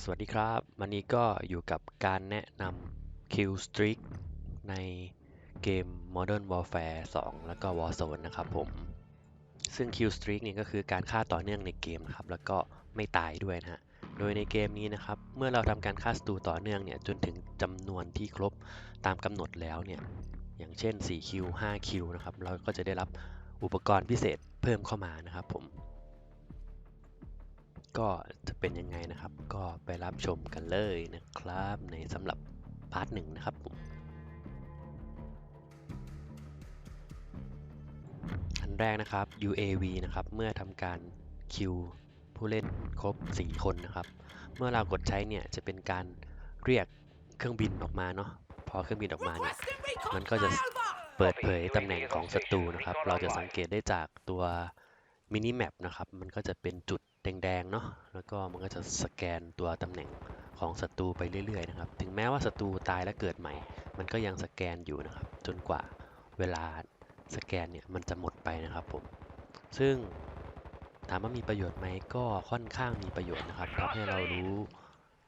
สวัสดีครับ วันนี้ก็อยู่กับการแนะนำ Kill Streak ในเกม Modern Warfare 2 แล้วก็ Warzone นะครับผม ซึ่ง Kill Streak เนี่ยก็คือการฆ่าต่อเนื่องในเกมครับ แล้วก็ไม่ตายด้วยนะฮะ โดยในเกมนี้นะครับ เมื่อเราทำการฆ่าศัตรูต่อเนื่องเนี่ย จนถึงจำนวนที่ครบตามกำหนดแล้วเนี่ย อย่างเช่น4คิว5คิวนะครับ เราก็จะได้รับอุปกรณ์พิเศษเพิ่มเข้ามานะครับผม ก็จะเป็นยังไงนะครับ ก็ไปรับชมกันเลยนะครับ ในสำหรับพาร์ทหนึ่งนะครับอันแรกนะครับ UAV นะครับ เมื่อทำการคิวผู้เล่นครบ 4 คนนะครับ เมื่อเรากดใช้เนี่ยจะเป็นการเรียกเครื่องบินออกมาเนาะพอเครื่องบินออกมาเนี่ยมันก็จะเปิดเผยตำแหน่งของศัตรูนะครับ เราจะสังเกตได้จากตัวมินิแมปนะครับ มันก็จะเป็นจุด แดงๆเนาะแล้วก็มันก็จะสแกนตัวตำแหน่งของศัตรูไปเรื่อยๆนะครับ ถึงแม้ว่าศัตรูตายและเกิดใหม่ มันก็ยังสแกนอยู่นะครับ จนกว่าเวลาสแกนเนี่ยมันจะหมดไปนะครับผม ซึ่งถามว่ามีประโยชน์ไหมก็ค่อนข้างมีประโยชน์นะครับทำให้เรารู้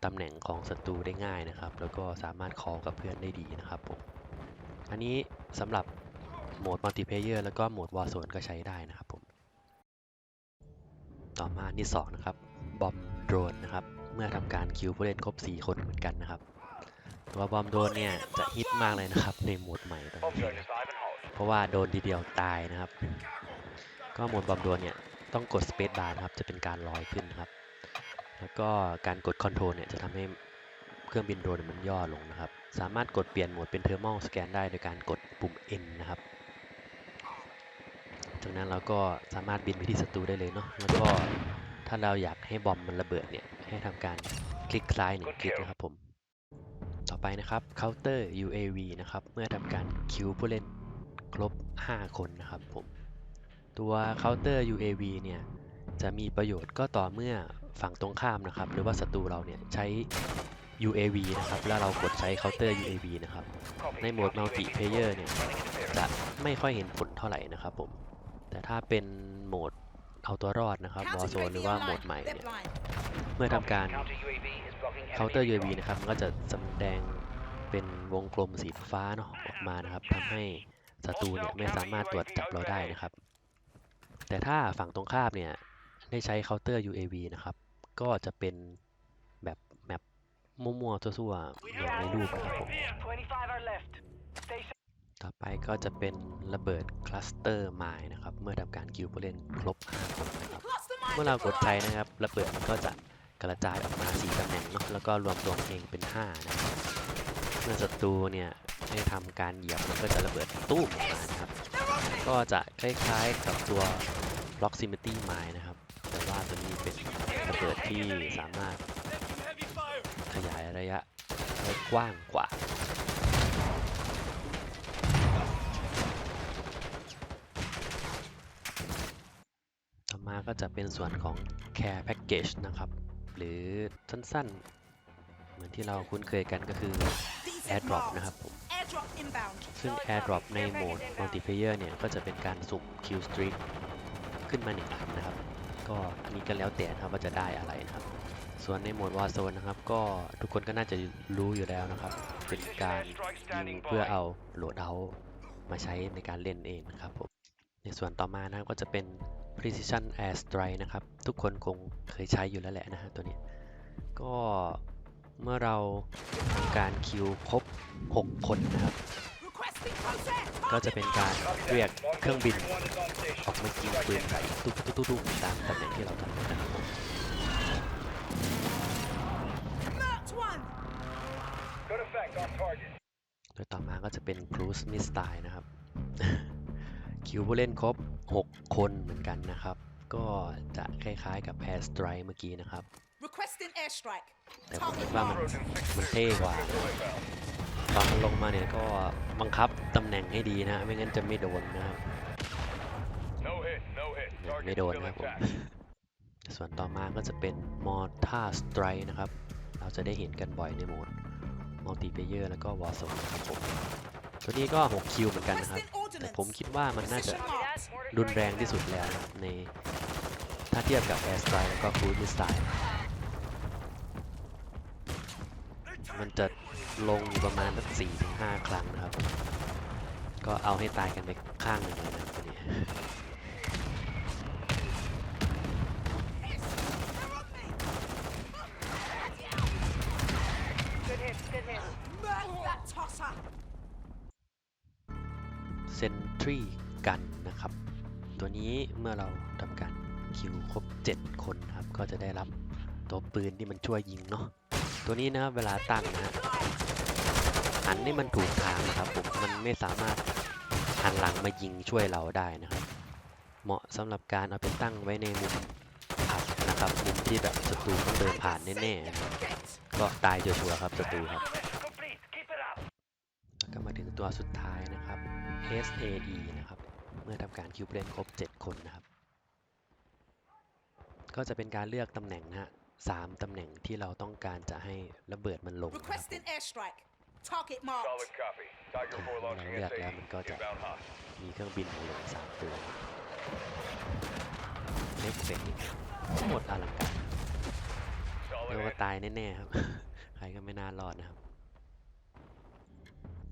ตำแหน่งของศัตรูได้ง่ายนะครับ แล้วก็สามารถคอลกับเพื่อนได้ดีนะครับผม อันนี้สำหรับโหมดมัลติเพเยอร์แล้วก็โหมดวอร์โซนก็ใช้ได้นะครับผม ต่อมาอันที่2นะครับบอมโดรนนะครับ เมื่อทำการคิวผู้เล่นครบ 4 คนเหมือนกันนะครับ ตัวบอมโดรนเนี่ยจะฮิตมากเลยนะครับในโหมดใหม่ตอนนี้เพราะว่าโดนทีเดียวตายนะครับ ก็โหมดบอมโดรนเนี่ยต้องกดสเปซบาร์นะครับจะเป็นการลอยขึ้นนครับ แล้วก็การกดคอนโทรลเนี่ยจะทำให้เครื่องบินโดรนมันย่อลงนะครับ สามารถกดเปลี่ยนโหมดเป็นเทอร์ม l สแกนได้โดยการกดปุ่ม N นะครับ จากนั้นเราก็สามารถบินไปที่ศัตรูได้เลยเนาะแล้วก็ถ้าเราอยากให้บอมมันระเบิดเนี่ยให้ทำการคลิกซ้ายหนึ่งคลิกนะครับผม ต่อไปนะครับ counter UAV นะครับ เมื่อทำการคิวผู้เล่นครบ 5 คนนะครับผม ตัว counter UAV เนี่ยจะมีประโยชน์ก็ต่อเมื่อฝั่งตรงข้ามนะครับ หรือว่าศัตรูเราเนี่ยใช้ UAV นะครับ แล้วเรากดใช้ counter UAV นะครับ ในโหมด multiplayer เนี่ยจะไม่ค่อยเห็นผลเท่าไหร่นะครับผม แต่ถ้าเป็นโหมดเอาตัวรอดนะครับวอ r z โซนหรือว่าโหมดใหม่เนี่ยเมื่อทำการ counter UAV นะครับมันก็จะแสดงเป็นวงกลมสีฟ้าเนาะออกมานะครับทำให้ศัตรูเนี่ยไม่สามารถตรวจจับเราได้นะครับ แต่ถ้าฝั่งตรงข้ามเนี่ยได้ใช้ counter UAV นะครับ ก็จะเป็นแบบแมปมั่วๆซั่วๆอย่างในรูปนะครับผม ต่อไปก็จะเป็นระเบิดคลัสเตอร์ไมล์นะครับ เมื่อทำการคิวผู้เล่นครบ5คนนะครับ เมื่อเรากดใช้นะครับ ระเบิดมันก็จะกระจายออกมา4ตำแหน่งเนาะแล้วก็รวมตัวเองเป็น 5 นะครับ เมื่อศัตรูเนี่ยได้ทำการเหยียบมันก็จะระเบิดตู้มออกมานะครับ ก็จะคล้ายๆกับตัว proximity mine นะครับ แต่ว่าตัวนี้เป็นระเบิดที่สามารถขยายระยะได้กว้างกว่า มาก็จะเป็นส่วนของ Care Package นะครับ หรือสั้นๆ เหมือนที่เราคุ้นเคยกันก็คือ AirDrop นะครับผม ซึ่ง AirDrop ในโหมด Multiplayer เนี่ย ก็จะเป็นการสุ่ม Kill Streak ขึ้นมาหนึ่งอันนะครับ ก็อันนี้ก็แล้วแต่นะครับว่าจะได้อะไรนะครับ ส่วนในโหมด Warzone นะครับ ก็ทุกคนก็น่าจะรู้อยู่แล้วนะครับ เป็นการยิงเพื่อเอาโหลดเอามาใช้ในการเล่นเองนะครับผม ในส่วนต่อมานะครับก็จะเป็น precision air strike นะครับ ทุกคนคงเคยใช้อยู่แล้วแหละนะฮะตัวนี้ ก็เมื่อเราทำการคิวครบ 6 คนนะครับ ก็จะเป็นการเรียกเครื่องบิน ออกมายิงปืนใส่ตุ๊บตุ๊บตุ๊บตุ๊บตามตำแหน่งที่เราทำนะครับผมโดยต่อมาก็จะเป็น cruise missile นะครับ คิวผู้เล่นครบ 6 คนเหมือนกันนะครับ ก็จะคล้ายๆกับ air strike เมื่อกี้นะครับ Requesting airstrike. แต่ผมคิดว่ามันมันเท่กว่าตอนมันลงมาเนี่ยก็บังคับตำแหน่งให้ดีนะ ไม่งั้นจะไม่โดนนะครับไม่โดนนะครับผมส่วนต่อมาก็จะเป็น Mortar Strike นะครับ เราจะได้เห็นกันบ่อยในโหมด Multiplayer แล้วก็ Warzone นะครับผมตัวนี้ก็ 6 คิวเหมือนกันนะครับ Requesting แต่ ordnance. ผมคิดว่ามันน่าจะ Position marked. รุนแรงที่สุดแล้วนะครับในถ้าเทียบกับ Air Strike แล้วก็ Cruise Missile มันจะลงอยู่ประมาณสักสี่ถึงห้าครั้งนะครับ ก็เอาให้ตายกันไปข้างหนึ่งเลยนะครับตัวนี้ เซนทรีกันนะครับ ตัวนี้เมื่อเราทำการคิวครบ 7 คนครับ ก็จะได้รับตัวปืนที่มันช่วยยิงเนาะตัวนี้นะครับเวลาตั้งนะฮะหันนี่มันถูกทางครับผมมันไม่สามารถหันหลังมายิงช่วยเราได้นะครับ เหมาะสำหรับการเอาไปตั้งไว้ในมุมอับนะครับมุมที่แบบศัตรูต้องเดินผ่านแน่ๆนะครับ Get. ก็ตายชัวร์ครับศัตรูครับแล้วก็มาถึงตัวสุดท้ายนะครับ SAE นะครับ เมื่อทำการคิวเล่นครบ 7 คนนะครับ ก็จะเป็นการเลือกตำแหน่งนะฮะสามตำแหน่งที่เราต้องการจะให้ระเบิดมันลงนะครับผม Requesting airstrike. Target marked. Solid copy. Tiger 4 launching Dạ, dạ, SAE. mình coi chặt. Inbound hot. มีเครื่องบินมาลงสามตัวเอฟเฟกต์โคตรอลังการเรีย Solid กว่า hit. ตายแน่ๆครับ ใครก็ไม่น่ารอดนะครับ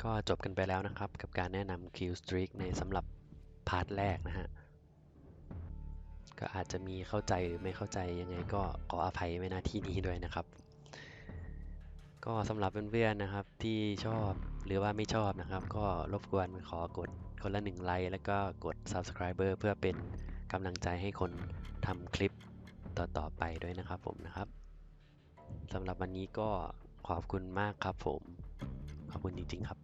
ก็จบกันไปแล้วนะครับ กับการแนะนำ Kill Streak ในสำหรับพาร์ทแรกนะฮะ ก็อาจจะมีเข้าใจหรือไม่เข้าใจยังไงก็ขออภัยไว้หน้าที่นี้ด้วยนะครับ ก็สำหรับเพื่อนๆนะครับที่ชอบหรือว่าไม่ชอบนะครับ ก็รบกวนขอกดคนละหนึ่งไลค์แล้วก็กด subscriber เพื่อเป็นกำลังใจให้คนทำคลิปต่อๆไปด้วยนะครับผมนะครับสำหรับวันนี้ก็ขอบคุณมากครับผม ขอบคุณจริง ๆ ครับ